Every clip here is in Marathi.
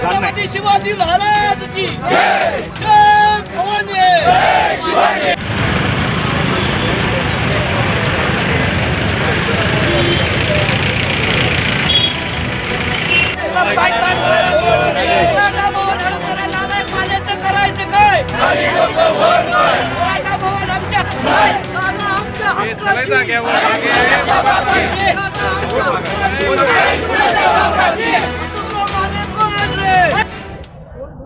छत्रपती शिवाजी महाराज की जय. भवानी. करायचं काय आमच्या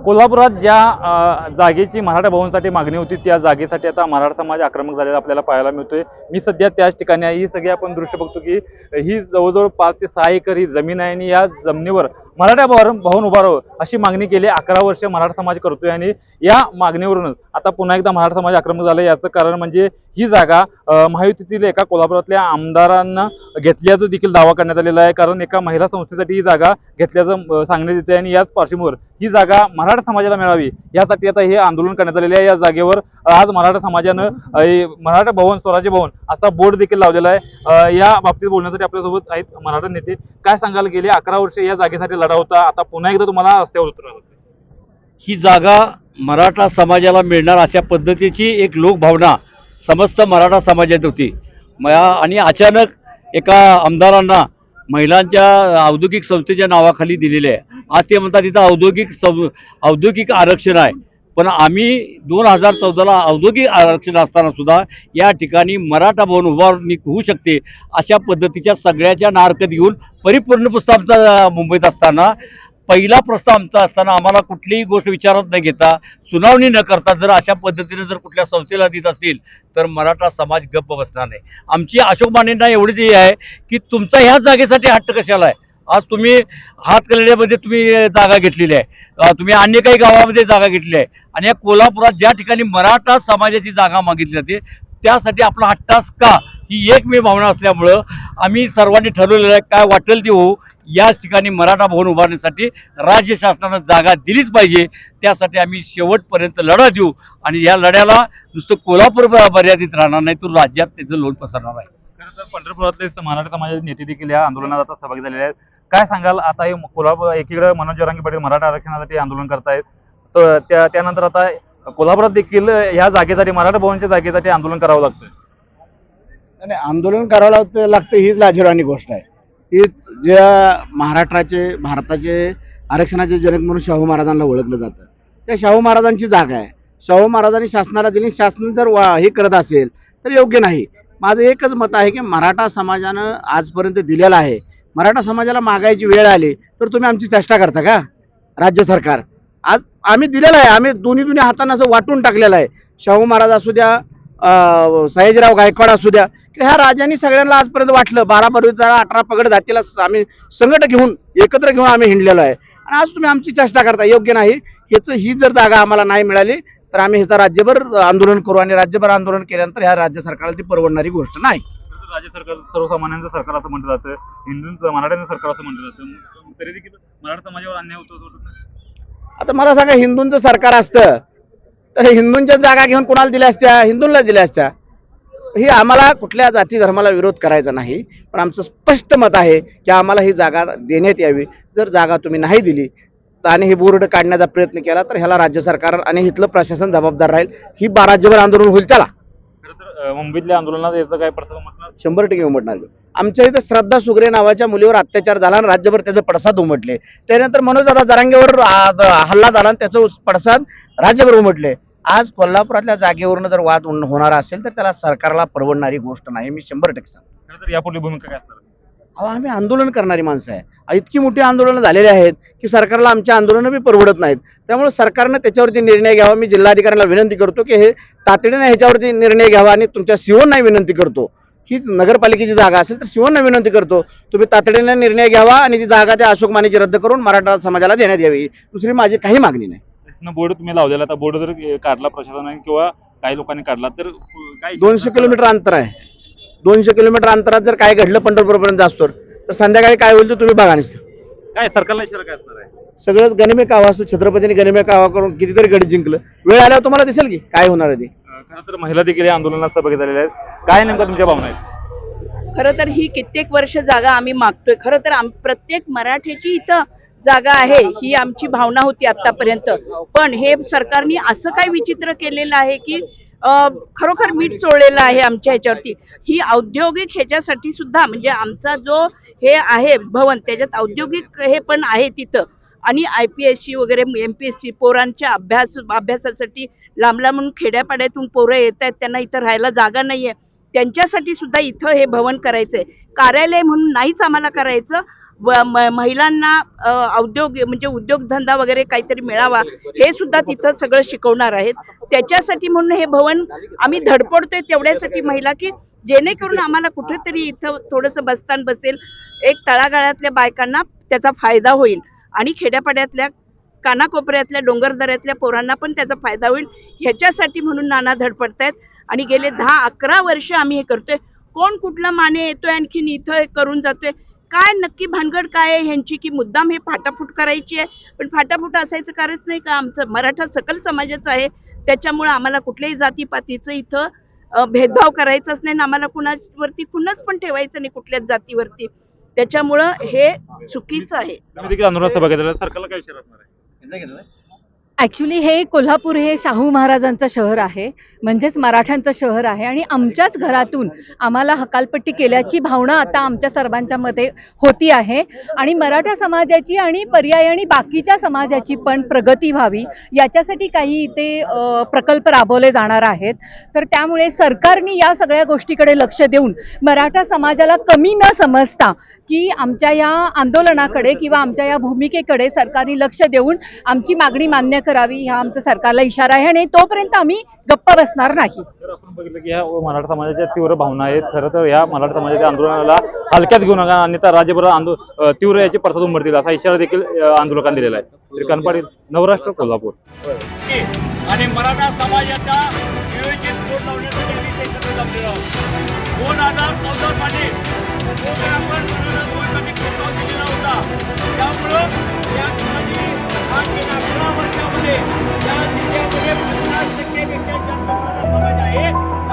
कोल्हापुरात ज्या जागेची मराठा भवनसाठी मागणी होती त्या जागेसाठी आता मराठा समाज आक्रमक झालेला आपल्याला पाहायला मिळतोय. मी सध्या त्याच ठिकाणी आहे. ही सगळी आपण दृश्य बघतो की ही जवळजवळ पाच ते सहा एकर ही जमीन आहे आणि या जमिनीवर मराठा भवन भवन उभारावं अशी मागणी केली. अकरा वर्ष मराठा समाज करतोय आणि या मागणीवरूनच आता पुन्हा एकदा मराठा समाज आक्रमक झालं. याचं कारण म्हणजे ही जागा महायुतीतील एका कोल्हापुरातल्या आमदारांना घेतल्याचं देखील दावा करण्यात आलेला आहे. कारण एका महिला संस्थेसाठी ही जागा घेतल्याचं सांगण्यात येते आणि याच पार्श्वभूमीवर ही जागा मराठा समाजाला मिळावी यासाठी आता हे आंदोलन करण्यात आलेले आहे. या जागेवर आज मराठा समाजानं मराठा भवन स्वराज्य भवन असा बोर्ड देखील लावलेला आहे. या बाबतीत बोलण्यासाठी आपल्यासोबत आहेत मराठा नेते. काय सांगायला गेले? अकरा वर्ष या जागेसाठी लढा होता. आता पुन्हा एकदा तुम्हाला रस्त्यावर उतरावं ही जागा मराठा समाजाला मिळणार अशा पद्धतीची एक लोकभावना समस्त मराठा समाजात होती. म आणि अचानक एका आमदारांना महिलांच्या औद्योगिक संस्थेच्या नावाखाली दिलेले आहे. आज ते म्हणतात तिथं औद्योगिक सं औद्योगिक आरक्षण आहे. पण आम्ही दोन हजार चौदाला औद्योगिक आरक्षण असताना सुद्धा या ठिकाणी मराठा भवन उभारणी होऊ शकते अशा पद्धतीच्या सगळ्याच्या नारकत घेऊन परिपूर्ण पुस्तक आमचा मुंबईत असताना पहिला प्रस्ताव आमचा असताना आम्हाला कुठलीही गोष्ट विचारात न घेता सुनावणी न करता जर अशा पद्धतीने जर कुठल्या संस्थेला देत असतील तर मराठा समाज गप्प बसणार नाही. आमची अशोक मानेंना एवढीच हे आहे की तुमचा ह्या जागेसाठी हट्ट कशाला आहे? आज तुम्ही हातकणंगल्यामध्ये तुम्ही जागा घेतलेली आहे. तुम्ही अन्य काही गावामध्ये जागा घेतली आहे. आणि या कोल्हापुरात ज्या ठिकाणी मराठा समाजाची जागा मागितली जाते त्यासाठी आपला हट्टास का? ही एकमेव भावना असल्यामुळं आम्ही सर्वांनी ठरवलेलं आहे काय वाटेल ते होऊ. याच ठिकाणी मराठा भवन उभारण्यासाठी राज्य शासनानं जागा दिलीच पाहिजे. त्यासाठी आम्ही शेवटपर्यंत लढा देऊ. आणि या लढ्याला नुसतं कोल्हापूर मर्यादित राहणार नाही तर राज्यात त्याचं लोन पसरणार आहे तर पंढरपुरातले मराठा समाजाचे नेते देखील या आंदोलनात आता सहभागी झालेले आहेत. काय सांगाल? आता हे कोल्हापूर एकीकडे मनोज जरांगे पाटील मराठा आरक्षणासाठी आंदोलन करतायत. तर त्या त्यानंतर आता कोल्हापुरात देखील ह्या जागेसाठी मराठा भवनच्या जागेसाठी आंदोलन करावं लागतं आणि आंदोलन करावं लागतं लागतं हीच लाजिरवाणी गोष्ट आहे. हीच ज्या महाराष्ट्राचे भारताचे आरक्षणाचे जनक म्हणून शाहू महाराजांना ओळखलं जातं. त्या शाहू महाराजांची जागा आहे. शाहू महाराजांनी शासनाला दिली शासन जर वा हे करत असेल तर योग्य नाही. माझं एकच मत आहे की मराठा समाजानं आजपर्यंत दिलेलं आहे. मराठा समाजाला मागायची वेळ आली तर तुम्ही आमची चेष्टा करता का? राज्य सरकार. आज आम्ही दिलेलं आहे आम्ही दोन्ही दोन्ही हातानं असं वाटून टाकलेलं आहे. शाहू महाराज असू द्या सयाजीराव गायकवाड असू द्या की ह्या राजांनी सगळ्यांना आजपर्यंत वाटलं बारा पर्वताला अठरा पगड जातीला आम्ही संकट घेऊन एकत्र घेऊन आम्ही हिंडलेलो आहे. आणि आज तुम्ही आमची चेष्टा करता योग्य नाही ह्याचं ही जर जागा आम्हाला नाही मिळाली तर आम्ही ह्याचा राज्यभर आंदोलन करू आणि राज्यभर आंदोलन केल्यानंतर ह्या राज्य सरकारला ती परवडणारी गोष्ट नाही. राज्य सरकार सर्वसामान्यांचं सरकार असं म्हटलं जातं. हिंदूंचं मराठ्यांचं सरकार असं म्हटलं जातं. तरी देखील मराठा समाजावर अन्याय होतो आता मला सांगा हिंदूंचं सरकार असतं तर हिंदूंच्या जागा घेऊन कोणाला दिल्या असत्या? हिंदूंना दिल्या असत्या? ही आम्हाला कुठल्या जाती धर्माला विरोध करायचा नाही पण आमचं स्पष्ट मत आहे की आम्हाला ही जागा देण्यात यावी. जर जागा तुम्ही नाही दिली तर आणि हे बोर्ड काढण्याचा प्रयत्न केला तर ह्याला राज्य सरकार आणि इथलं प्रशासन जबाबदार राहील. ही बा राज्यभर आंदोलन होईल त्याला. मुंबईतल्या आंदोलनात याचं काय प्रसंग म्हटलं शंभर टक्के उमटणार आमच्या इथं श्रद्धा सुगरे नावाच्या मुलीवर अत्याचार झाला आणि राज्यभर त्याचे पडसाद उमटले. त्यानंतर मनोज दादा जरांगेवर हल्ला झाला आणि त्याचं पडसाद राज्यभर उमटले. आज कोल्हापुरातल्या जागेवरून जर वाद होणारा असेल तर त्याला सरकारला परवडणारी गोष्ट नाही मी शंभर टक्के सांगतो. यापुढली भूमिका काय असणार? अहो आम्ही आंदोलन करणारी माणसं आहे. इतकी मोठी आंदोलनं झालेली आहेत की सरकारला आमच्या आंदोलनं बी परवडत नाहीत. त्यामुळे सरकारनं त्याच्यावरती निर्णय घ्यावा. मी जिल्हाधिकाऱ्यांना विनंती करतो की हे तातडीने ह्याच्यावरती निर्णय घ्यावा आणि तुमच्या सिओंना विनंती करतो. ही नगरपालिकेची जागा असेल तर सिओंना विनंती करतो. तुम्ही तातडीने निर्णय घ्यावा आणि ती जागा त्या अशोक मानेची रद्द करून मराठा समाजाला देण्यात यावी. दुसरी माझी काही मागणी नाही. बोर्ड तुम्ही लावलेला आता बोर्ड जर काढला प्रशासनाने किंवा काही लोकांनी काढला तर दोनशे किलोमीटर अंतर आहे. दोनशे किलोमीटर अंतरात जर काय घडलं पंढरपूरपर्यंत असतो तर संध्याकाळी काय होईल ते तुम्ही बघा नुसतं. काय सरकारला इशारा काय असणार आहे? सगळंच गनिमे कावा असतो छत्रपतीने गनिमे कावा करून कितीतरी गड जिंकलं. वेळ आल्यावर तुम्हाला दिसेल की काय होणार आहे ते. अं, खरं तर महिला देखील या आंदोलनात सहभागी झालेल्या आहेत. काय नेमका तुमच्या भावना आहेत? खरं तर ही कित्येक वर्ष जागा आम्ही मागतोय. खरं तर आम प्रत्येक मराठ्याची इथं जागा आहे ही आमची भावना होती आतापर्यंत पण हे सरकारने असं काय विचित्र केलेलं आहे की खरोखर मीठ चोळलेलं आहे आमच्या ह्याच्यावरती. ही औद्योगिक ह्याच्यासाठी सुद्धा म्हणजे आमचा जो हे आहे भवन त्याच्यात औद्योगिक हे पण आहे तिथं. आणि आय पी एस सी वगैरे एम पी एस सी पोरांच्या अभ्यास अभ्यासासाठी लांब लांबून खेड्यापाड्यातून पोरं येत आहेत त्यांना इथं राहायला जागा नाही आहे त्यांच्यासाठी सुद्धा इथं हे भवन करायचंय. कार्यालय म्हणून नाहीच आम्हाला करायचं. महिलांना औद्योग म्हणजे उद्योगधंदा वगैरे काहीतरी मिळावा हे सुद्धा तिथं सगळं शिकवणार आहेत. त्याच्यासाठी म्हणून हे भवन आम्ही धडपडतोय तेवढ्यासाठी महिला की जेणेकरून आम्हाला कुठेतरी इथं थोडंसं बसतान बसेल एक तळागाळातल्या बायकांना त्याचा फायदा होईल आणि खेड्यापाड्यातल्या कानाकोपऱ्यातल्या डोंगरदऱ्यातल्या पोरांना पण त्याचा फायदा होईल. ह्याच्यासाठी म्हणून नाना धडपडतायत आणि गेले दहा अकरा वर्ष आम्ही हे करतोय. कोण कुठला माने येतोय आणखीन इथं हे करून जातोय. काय नक्की भानगड काय आहे ह्यांची की मुद्दाम हे फाटाफूट करायची आहे पण फाटाफूट असायचं कारणच नाही का आमचं मराठा सकल समाजाचं आहे त्याच्यामुळं आम्हाला कुठल्याही जातीपातीचं इथं भेदभाव करायचाच नाही आणि आम्हाला कुणावरती कुणाच पण ठेवायचं नाही कुठल्याच जातीवरती त्याच्यामुळं हे चुकीचं आहे तुम्ही सभा सरकारला काय आहे ॲक्च्युली हे कोल्हापूर हे शाहू महाराजांचं शहर आहे. म्हणजेच मराठ्यांचं शहर आहे. आणि आमच्याच घरातून आम्हाला हकालपट्टी केल्याची भावना आता आमच्या सर्वांच्या मध्ये होती आहे. आणि मराठा समाजाची आणि पर्यायाने बाकीच्या समाजाची पण प्रगती व्हावी याच्यासाठी काही इथे प्रकल्प राबवले जाणार आहेत. तर त्यामुळे सरकारने या सगळ्या गोष्टीकडे लक्ष देऊन मराठा समाजाला कमी न समजता की आमच्या या आंदोलनाकडे किंवा आमच्या या भूमिकेकडे सरकारने लक्ष देऊन आमची मागणी मान्य करावी हा आमचा सरकारला इशारा आहे आणि तोपर्यंत आम्ही गप्प बसणार नाही. तर आपण बघितलं की ह्या मराठा समाजाच्या तीव्र भावना आहेत. खरं तर या मराठा समाजाच्या आंदोलनाला हलक्यात घेऊ नका अन्यथा राज्यभर आंदो अ, तीव्र याची पडसाद उमटतील असा इशारा देखील आंदोलकांनी दिलेला आहे. श्रीकांत पाटील नवराष्ट्र कोल्हापूर. आणि मराठा समाजाचा नियोजित कोण लावण्यासाठी आम्ही ते एकत्र जमलेलो आहोत. दोन हजार चौदा साली प्रोग्रामवर मराठा भवनसाठी प्रस्ताव दिलेला होता. त्यामुळं या ठिकाणी मागील अकरा वर्षामध्ये या जिल्ह्यामध्ये पन्नास टक्केपेक्षा जास्त मराठा समाज आहे.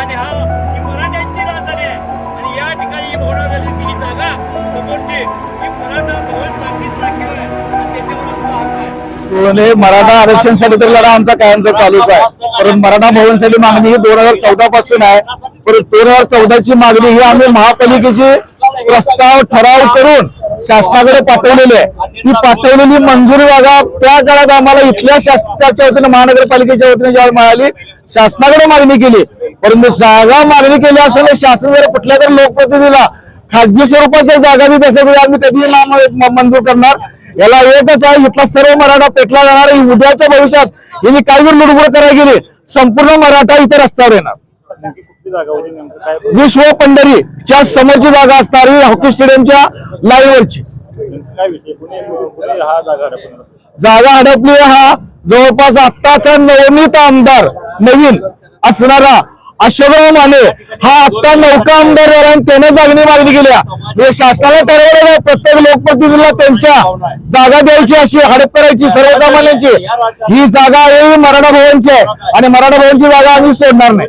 आणि हा ही मराठ्यांची राजधानी आहे. आणि या ठिकाणी ही भवना झाली ही जागा समोरची ही मराठा भवन चांगलीच राखीव आहे. आणि त्याच्यावर आमचा हक्क आहे. म्हणजे मराठा आरक्षणसाठी तर लढा आमचा कायमचा चालूच आहे. परंतु मराठा भवनसाठी मागणी ही दोन हजार चौदा पासून आहे. परंतु दोन हजार चौदाची मागणी ही आम्ही महापालिकेची प्रस्ताव ठराव करून शासनाकडे पाठवलेली आहे. ती पाठवलेली मंजुरी जागा त्या काळात आम्हाला इथल्या शासनाच्या वतीने महानगरपालिकेच्या वतीने ज्यावेळी मिळाली शासनाकडे मागणी केली. परंतु जागा मागणी केली असताना शासन जर कुठल्या तरी लोकप्रतिनिधीला खाजगी स्वरूपाच्या जागा देत असेल तर आम्ही कधी नाम मंजूर करणार. याला एकच आहे इथला सर्व मराठा पेटला जाणार. उद्याच्या भविष्यात यांनी काही जर लुडबुड करायला गेली संपूर्ण मराठा इथे रस्त्यावर येणार. नेमकी विश्व पंढरीच्या समोरची जागा असणारी हॉकी स्टेडियमच्या लाईव्हवरची काय विषय? कुणी कुणी हा जागा हडपणार? जागा अडपली हा जवळपास आत्ताचा नवनीत आमदार नवीन असणारा अशोकराव माने. हा आत्ता नौका आमदार झाला आणि त्याने जागणी मागणी केल्या म्हणजे शासनाला ठरवलं नाही प्रत्येक लोकप्रतिनिधीला त्यांच्या जागा द्यायची अशी हडप करायची सर्वसामान्यांची. ही जागा आहे ही मराठा भवनची आहे. आणि मराठा भवनची जागा आम्ही सोडणार नाही.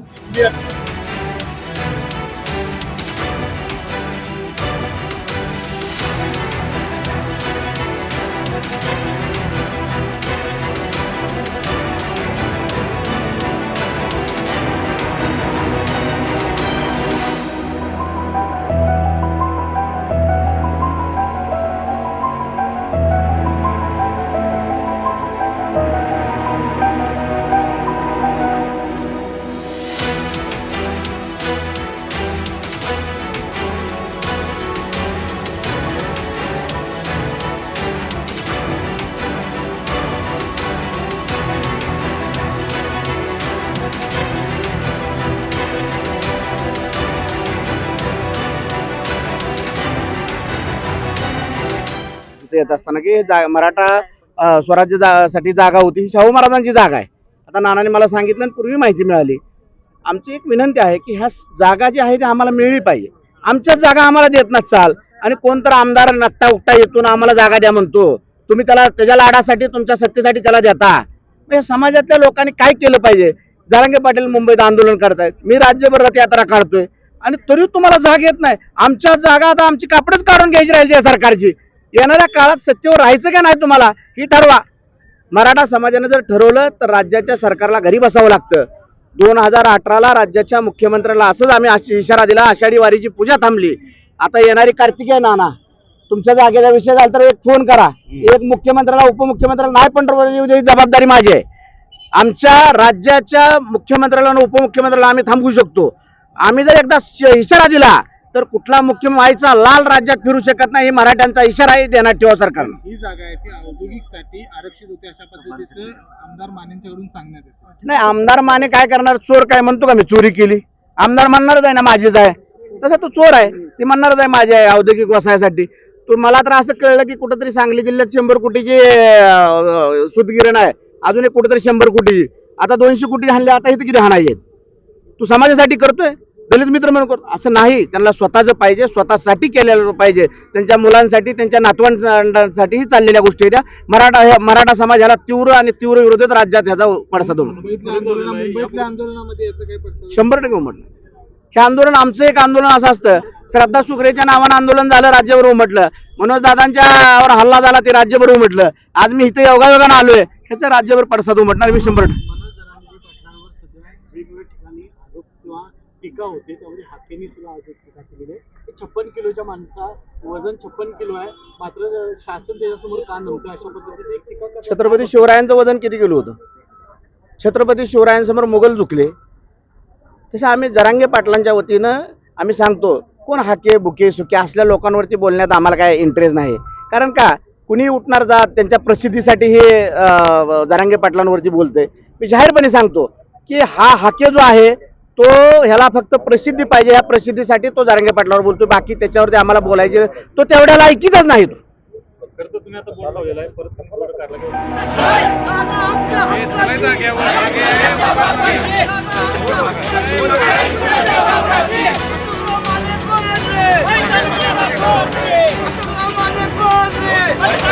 येत असताना की जा मराठा स्वराज्यसाठी जागा होती. ही शाहू महाराजांची जागा आहे. आता नानाने मला सांगितलं आणि पूर्वी माहिती मिळाली. आमची एक विनंती आहे की ह्या जागा जी आहे ती आम्हाला मिळली पाहिजे. आमच्याच जागा आम्हाला देत नसाल आणि कोणतर आमदार नट्टा उठता येतून आम्हाला जागा द्या म्हणतो. तुम्ही त्याला त्याच्या लाडासाठी तुमच्या सत्तेसाठी त्याला देता. हे या समाजातल्या लोकांनी काय केलं पाहिजे? जारांगे पाटील मुंबईत आंदोलन करतायत. मी राज्यभर रथयात्रा काढतोय. आणि तरी तुम्हाला जाग येत नाही. आमच्या जागा आता आमची कापडच काढून घ्यायची राहिली या सरकारची. येणाऱ्या काळात सत्तेवर राहायचं का नाही तुम्हाला? ही ठरवा. मराठा समाजाने जर ठरवलं तर राज्याच्या सरकारला घरी बसावं लागतं. दोन हजार अठराला राज्याच्या मुख्यमंत्र्याला असंच आम्ही इशारा दिला आषाढी वारीची पूजा थांबली. आता येणारी कार्तिकी आहे नाना तुमच्या जागेचा विषय झाला तर एक फोन करा. एक मुख्यमंत्र्याला उपमुख्यमंत्र्याला नाही पंढरपूर येऊ ही जबाबदारी माझी आहे. आमच्या राज्याच्या मुख्यमंत्र्याला आणि उपमुख्यमंत्र्याला आम्ही थांबवू शकतो. आम्ही जर एकदा इशारा दिला तर कुठला मुख्यमंत्री व्हायचा लाल राज्यात फिरू शकत नाही ही मराठ्यांचा इशाराही देण्यात ठेवा सरकारनं. ही जागा आहे ती औद्योगिकसाठी आरक्षित होते अशा पद्धतीचं आमदार मानेंच्याकडून सांगण्यात येतं. नाही आमदार माने काय करणार? चोर काय म्हणतो का मी? चोरी केली. आमदार म्हणणारच आहे ना माझीच आहे. तसा तो चोर आहे. ती म्हणणारच आहे माझी आहे औद्योगिक व्यवसायासाठी तो मला तर असं कळलं की कुठंतरी सांगली जिल्ह्यात शंभर कोटीची अं, सूतगिरण आहे. अजून एक कुठेतरी शंभर कोटीची. आता दोनशे कोटी हाणले आता इथे किती हाणायचे? तू समाजासाठी करतोय? दलित मित्र म्हणून करतो असं नाही. त्यांना स्वतःचं पाहिजे स्वतःसाठी केलेलं पाहिजे. त्यांच्या मुलांसाठी त्यांच्या नातवंडांसाठीही चाललेल्या गोष्टी त्या. मराठा ह्या- मराठा समाज ह्याला तीव्र आणि तीव्र विरोधात राज्यात ह्याचा पडसाद होतो शंभर टक्के उमटलं. हे आंदोलन आमचं एक आंदोलन असं असतं. श्रद्धा सुखरेच्या नावानं आंदोलन झालं राज्यभर उमटलं. मनोज दादांच्यावर हल्ला झाला ते राज्यभर उमटलं. आज मी इथे योगायोगानं आलोय. ह्याचं राज्यभर पडसाद उमटणार मी शंभर टक्के मनोज जरांगे पाटलांवर सध्या वेगवेगळ्या ठिकाणी आरोप किंवा टीका होते त्यामध्ये हाकेने सुद्धा आज एक टीका केलेली आहे. छप्पन किलोच्या माणसा वजन छप्पन किलो आहे. मात्र शासन त्याच्यासमोर का नव्हतं अशा पद्धतीची एक टीका छत्रपती शिवरायांचं वजन किती किलो होतं? छत्रपती शिवरायांसमोर मुघल झुकले. तसं आम्ही जरांगे पाटलांच्या वतीनं आम्ही सांगतो कोण हाके बुके सुके असल्या लोकांवरती बोलण्यात आम्हाला काय इंटरेस्ट नाही. कारण का कुणी उठणार जात त्यांच्या प्रसिद्धीसाठी हे जरांगे पाटलांवरती बोलतंय. मी जाहीरपणे सांगतो की हा हाके जो आहे तो ह्याला फक्त प्रसिद्धी पाहिजे या प्रसिद्धीसाठी तो जारंगे पाटलावर बोलतो बाकी त्याच्यावरती आम्हाला बोलायचे तो तेवढ्या लायकीचाच नाही तो Let's go!